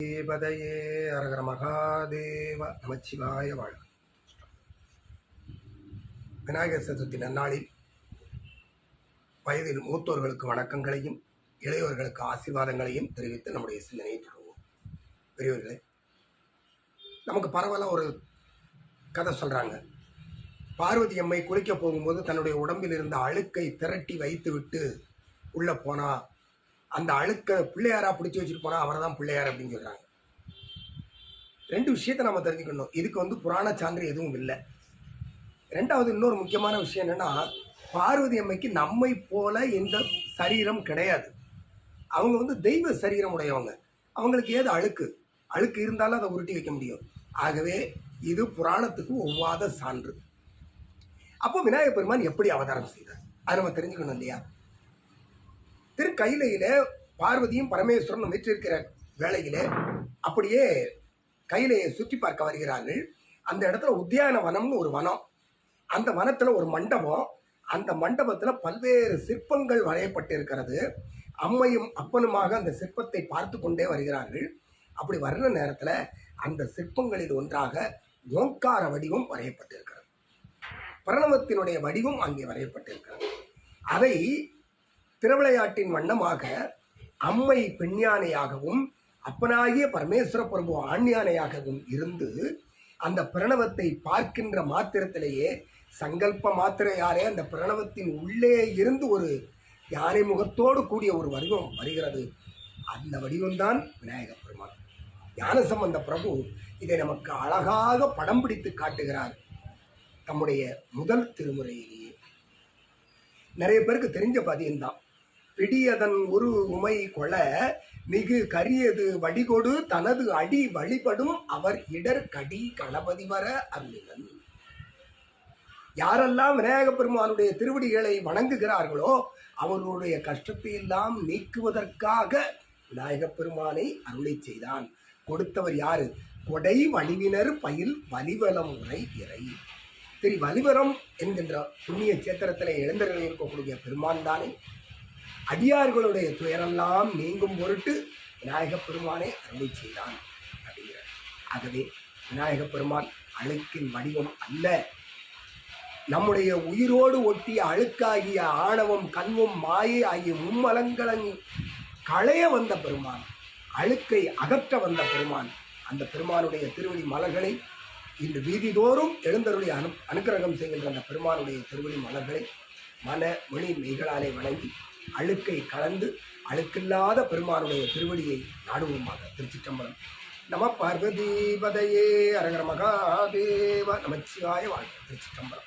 தேவதையே அரகர மகாதேவ நமச்சிவாய வாழ் விநாயகர் சதுர்த்தி நன்னாளில் வயதில் மூத்தோர்களுக்கு வணக்கங்களையும் இளையோர்களுக்கு ஆசீர்வாதங்களையும் தெரிவித்து நம்முடைய சிந்தனையை தொடங்குவோம் பெரியவர்களே நமக்கு பரவலாக ஒரு கதை சொல்கிறாங்க பார்வதி அம்மை குளிக்க போகும்போது தன்னுடைய உடம்பில் இருந்த அழுக்கை திரட்டி வைத்துவிட்டு உள்ளே போனா அந்த அழுக்க பிள்ளையாரா பிடிச்சி வச்சுட்டு போனால் அவரை தான் பிள்ளையார் அப்படின்னு சொல்கிறாங்க ரெண்டு விஷயத்தை நம்ம தெரிஞ்சுக்கணும். இதுக்கு வந்து புராண சான்று எதுவும் இல்லை. ரெண்டாவது இன்னொரு முக்கியமான விஷயம் என்னன்னா பார்வதி அம்மைக்கு நம்மை போல எந்த சரீரம் கிடையாது. அவங்க வந்து தெய்வ சரீரம் உடையவங்க. அவங்களுக்கு ஏது அழுக்கு? அழுக்கு இருந்தாலும் அதை உருட்டி வைக்க முடியும். ஆகவே இது புராணத்துக்கு ஒவ்வாத சான்று. அப்போ விநாயகப் பெருமான் எப்படி அவதாரம் செய்தார்? அதை நம்ம தெரிஞ்சுக்கணும் இல்லையா? திரு கைலையில பார்வதியும் பரமேஸ்வரனும் வீற்றிருக்கிற வேளையிலே அப்படியே கைலையை சுற்றி பார்க்க வருகிறார்கள். அந்த இடத்துல உத்தியான வனம்னு ஒரு வனம். அந்த வனத்துல ஒரு மண்டபம். அந்த மண்டபத்துல பல்வேறு சிற்பங்கள் வரையப்பட்டிருக்கிறது. அம்மையும் அப்பனுமாக அந்த சிற்பத்தை பார்த்து கொண்டே வருகிறார்கள். அப்படி வர்ற நேரத்துல அந்த சிற்பங்களில் ஒன்றாக ஓங்கார வடிவம் வரையப்பட்டிருக்கிறது. பிரணவத்தினுடைய வடிவம் அங்கே வரையப்பட்டிருக்கிறது. அதை திருவிளையாட்டின் வண்ணமாக அம்மை பெண்யானையாகவும் அப்பனாகிய பரமேஸ்வர பிரபு ஆண்யானையாகவும் இருந்து அந்த பிரணவத்தை பார்க்கின்ற மாத்திரத்திலேயே சங்கல்ப மாத்திரையாலே அந்த பிரணவத்தின் உள்ளே இருந்து ஒரு யானை முகத்தோடு கூடிய ஒரு வடிவம் வருகிறது. அந்த வடிவம்தான் விநாயகப் பெருமான். ஞானசம்பந்த பிரபு இதை நமக்கு அழகாக படம் பிடித்து காட்டுகிறார். தம்முடைய முதல் திருமுறையிலேயே. நிறைய பேருக்கு தெரிஞ்ச பதியம்தான். பிடியதன் ஒரு உமை கொள மிகு கரியது வடிகொடு தனது அடி வழிபடும் அவர் இடர் கடி கணபதி வர அருளினன். யாரெல்லாம் விநாயக பெருமானுடைய திருவடிகளை வணங்குகிறார்களோ அவர்களுடைய கஷ்டத்தை எல்லாம் நீக்குவதற்காக விநாயக பெருமானை அருளை செய்தான். கொடுத்தவர் யாரு? கொடை வடிவினர் பயில் வலிவலம் உரை இறை. திரு வலிவரம் என்கின்ற புண்ணிய சேத்திரத்தில் எழுந்தருள் இருக்கக்கூடிய பெருமான் தானே. அடியார்களுடைய துயரெல்லாம் நீங்கும் பொருட்டு விநாயகப் பெருமானை அருளை செய்தான் அப்படிங்கிறார். ஆகவே விநாயகப் பெருமான் அழுக்கின் வடிவம் அல்ல. நம்முடைய உயிரோடு ஒட்டிய அழுக்காகிய ஆணவம் கண்வம் மாயை ஆகிய மும்மலங்களை களைய வந்த பெருமான் அழுக்கை அகற்ற வந்த பெருமான். அந்த பெருமானுடைய திருவடி மலர்களை இன்று வீதிதோறும் எழுந்தருடைய அனு அனுக்கிரகம் செய்கின்ற அந்த பெருமானுடைய திருவடி மலர்களை மன மொழி மெய்களாலே வணங்கி அழுக்கை கலந்து அழுக்கில்லாத பெருமானுடைய திருவடியை நாடுவோமாக. திருச்சிற்றம்பலம். நம பார்வதீபதையே அரகர மகாதேவ நமச்சிவாய வாழ்க்கை திருச்சிற்றம்பலம்.